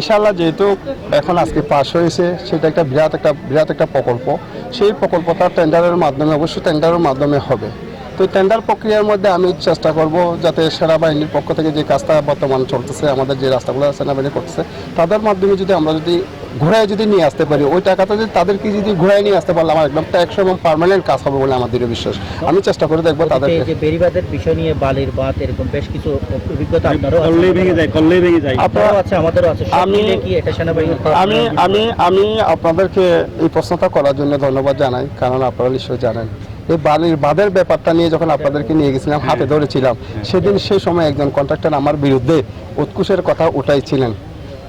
ইনশাল্লাহ যেহেতু এখন আজকে পাশ হয়েছে, সেটা একটা বিরাট একটা বিরাট একটা প্রকল্প। সেই প্রকল্পটা টেন্ডারের মাধ্যমে, অবশ্যই টেন্ডারের মাধ্যমে হবে। তো টেন্ডার প্রক্রিয়ার মধ্যে আমি চেষ্টা করব যাতে সেনাবাহিনীর পক্ষ থেকে যে কাজটা বর্তমান চলতেছে, আমাদের যে রাস্তাগুলো সেনাবাহিনী করতেছে, তাদের মাধ্যমে যদি আমরা যদি ঘোরায় যদি নিয়ে আসতে পারি ওই টাকাটা যদি তাদেরকে যদি ঘোরায় নিয়ে আসতে পারলে আমার একদম ট্যাক্স এবং পার্মানেন্ট কাজ হবে বলে আমার দৃঢ় বিশ্বাস। আমি চেষ্টা করে দেখব যে বেড়িবাদের বিষয় নিয়ে বালির বাত এরকম বেশ কিছু অভিজ্ঞতা আপনারও আছে, ভেঙে যায় করলেই ভেঙে যায় আপনারও আছে আমাদেরও আছে। আমি- কি এটা সেনাবাহিনীর আমি আমি আমি আপনাদেরকে এই প্রশ্নটা করার জন্য ধন্যবাদ জানাই কারণ আপনারা নিশ্চয়ই জানেন। এই বালির বাঁধের ব্যাপারটা নিয়ে যখন আপনাদেরকে নিয়ে গেছিলাম হাতে ধরেছিলাম সেদিন সেই সময় একজন কন্ট্রাক্টর আমার বিরুদ্ধে উৎকুশের কথা উঠাইছিলেন।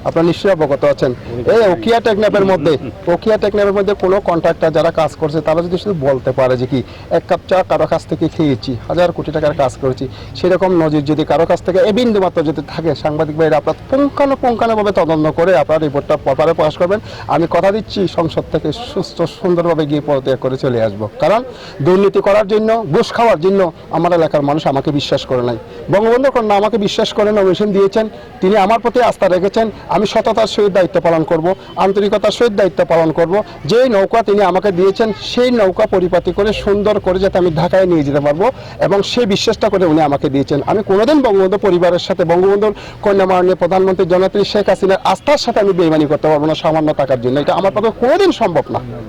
আপনারা নিশ্চয়ই অবগত আছেন। এই ওকিয়া টেকনাপের মধ্যে, ওকিয়া টেকনাপের মধ্যে কোনো কন্ট্রাক্টর যারা কাজ করছে, তারা যদি শুধু বলতে পারে যে কি, এক কাপ চা কারও কাছ থেকে খেয়েছি, হাজার কোটি টাকার কাজ করেছি, সেরকম নজির যদি কারও কাছ থেকে এ বিন্দু মাত্র যদি থাকে, সাংবাদিক ভাইরা আপনার পুঙ্খানু পুঙ্খানুভাবে তদন্ত করে আপনার রিপোর্টটা পপারে প্রকাশ করবেন। আমি কথা দিচ্ছি, সংসদ থেকে সুস্থ, সুন্দরভাবে গিয়ে পদত্যাগ করে চলে আসব। কারণ দুর্নীতি করার জন্য, ঘুষ খাওয়ার জন্য আমার এলাকার মানুষ আমাকে বিশ্বাস করে নাই। বঙ্গবন্ধু কন্যা আমাকে বিশ্বাস করে নমিনেশন দিয়েছেন, তিনি আমার প্রতি আস্থা রেখেছেন আমি সততার সহিত দায়িত্ব পালন করব, আন্তরিকতার সহিত দায়িত্ব পালন করব। যেই নৌকা তিনি আমাকে দিয়েছেন, সেই নৌকা পরিপাতি করে, সুন্দর করে যাতে আমি ঢাকায় নিয়ে যেতে পারব এবং সেই বিশ্বাসটা করে উনি আমাকে দিয়েছেন। আমি কোনোদিন বঙ্গবন্ধু পরিবারের সাথে বঙ্গবন্ধুর কন্যা মাননীয় প্রধানমন্ত্রী জননেত্রী শেখ হাসিনার আস্থার সাথে আমি বেইমানি করতে পারব না সামান্য টাকার জন্য। এটা আমার পক্ষে কোনোদিন সম্ভব না।